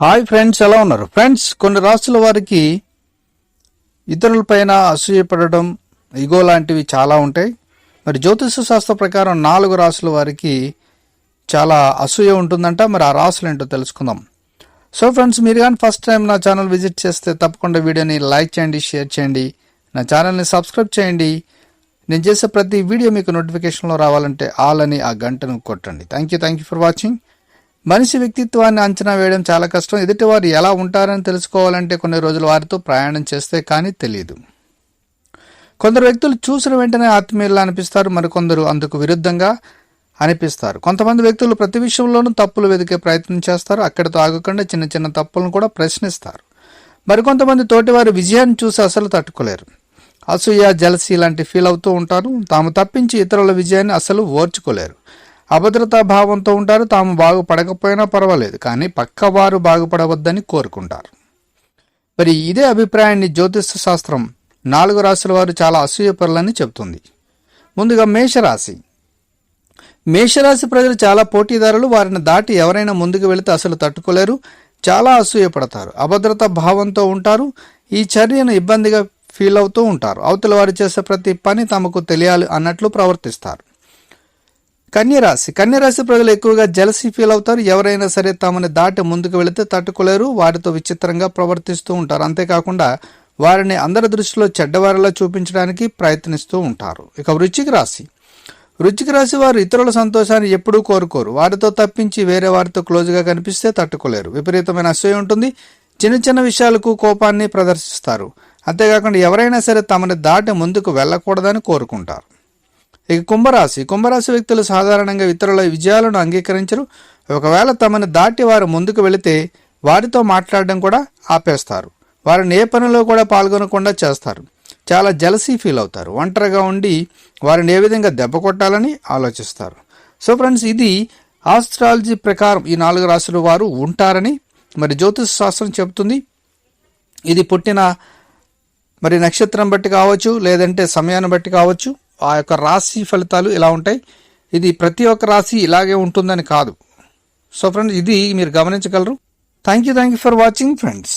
Hi friends ఎలా ఉన్నారు? Friends కొన్ని రాష్ట్రాల వారికి ఇతరులపైన అసూయపడడం ఇగో లాంటివి చాలా ఉంటాయి. మరి జ్యోతిష శాస్త్ర ప్రకారం నాలుగు రాసుల వారికి చాలా అసూయ ఉంటుందంట. మరి ఆ రాసులు ఏంటో తెలుసుకుందాం. సో ఫ్రెండ్స్ మీరు కానీ ఫస్ట్ టైం నా ఛానల్ విజిట్ చేస్తే తప్పకుండా వీడియోని లైక్ చేయండి షేర్ చేయండి. నా ఛానల్ని సబ్స్క్రైబ్ చేయండి. నేను చేసే ప్రతి వీడియో మీకు నోటిఫికేషన్లో రావాలంటే ఆల్ అని ఆ గంటను కొట్టండి. Thank you thank you for watching మనిషి వ్యక్తిత్వాన్ని అంచనా వేయడం చాలా కష్టం. ఎదుటి వారు ఎలా ఉంటారని తెలుసుకోవాలంటే కొన్ని రోజులు వారితో ప్రయాణం చేస్తే కానీ తెలియదు కొందరు వ్యక్తులు చూసిన వెంటనే ఆత్మీయులు అనిపిస్తారు మరికొందరు అందుకు విరుద్ధంగా అనిపిస్తారు. కొంతమంది వ్యక్తులు ప్రతి విషయంలోనూ తప్పులు వెతికే ప్రయత్నం చేస్తారు అక్కడితో ఆగకుండా చిన్న చిన్న తప్పులను కూడా ప్రశ్నిస్తారు. మరికొంతమంది తోటివారి విజయాన్ని చూసి అసలు తట్టుకోలేరు. అసూయ జలసి లాంటి ఫీల్ అవుతూ ఉంటారు. తాము తప్పించి ఇతరుల విజయాన్ని అసలు ఓర్చుకోలేరు. అభద్రతా భావంతో ఉంటారు. తాము బాగుపడకపోయినా పర్వాలేదు కానీ పక్కవారు బాగుపడవద్దని కోరుకుంటారు. మరి ఇదే అభిప్రాయాన్ని జ్యోతిష శాస్త్రం నాలుగు రాశుల వారు చాలా అసూయపరులని చెబుతుంది. ముందుగా మేషరాశి. మేషరాశి ప్రజలు చాలా పోటీదారులు. వారిని దాటి ఎవరైనా ముందుకు వెళితే అసలు తట్టుకోలేరు చాలా అసూయపడతారు. అభద్రత భావంతో ఉంటారు. ఈ చర్యను ఇబ్బందిగా ఫీల్ అవుతూ ఉంటారు. అవతల వారు చేసే ప్రతి పని తమకు తెలియాలి అన్నట్లు ప్రవర్తిస్తారు. కన్యరాశి. కన్యరాశి ప్రజలు ఎక్కువగా జలసి ఫీల్ అవుతారు. ఎవరైనా సరే తమని దాటి ముందుకు వెళితే తట్టుకోలేరు. వారితో విచిత్రంగా ప్రవర్తిస్తూ ఉంటారు. అంతేకాకుండా వారిని అందరి దృష్టిలో చెడ్డవారిలా చూపించడానికి ప్రయత్నిస్తూ ఉంటారు. ఇక వృచ్చిక రాశి. వృచ్చిక రాశి వారు ఇతరుల సంతోషాన్ని ఎప్పుడూ కోరుకోరు. వారితో తప్పించి వేరే వారితో క్లోజ్గా కనిపిస్తే తట్టుకోలేరు. విపరీతమైన అసూయ ఉంటుంది. చిన్న చిన్న విషయాలకు కోపాన్ని ప్రదర్శిస్తారు. అంతేకాకుండా ఎవరైనా సరే తమని దాటి ముందుకు వెళ్ళకూడదని కోరుకుంటారు. ఇక కుంభరాశి. కుంభరాశి వ్యక్తులు సాధారణంగా ఇతరుల విజయాలను అంగీకరించరు. ఒకవేళ తమను దాటి వారు ముందుకు వెళితే వారితో మాట్లాడడం కూడా ఆపేస్తారు. వారిని ఏ పనిలో కూడా పాల్గొనకుండా చేస్తారు. చాలా జలసీ ఫీల్ అవుతారు. ఒంటరిగా ఉండి వారిని ఏ విధంగా దెబ్బ కొట్టాలని ఆలోచిస్తారు. సో ఫ్రెండ్స్ ఇది ఆస్ట్రాలజీ ప్రకారం ఈ నాలుగు రాశుల వారు ఉంటారని మరి జ్యోతిష శాస్త్రం చెబుతుంది ఇది పుట్టిన మరి నక్షత్రం బట్టి కావచ్చు లేదంటే సమయాన్ని బట్టి కావచ్చు ఆ యొక్క రాశి ఫలితాలు ఇలా ఉంటాయి. ఇది ప్రతి ఒక్క రాశి ఇలాగే ఉంటుందని కాదు. సో ఫ్రెండ్స్ ఇది మీరు గమనించగలరు. Thank you thank you for watching friends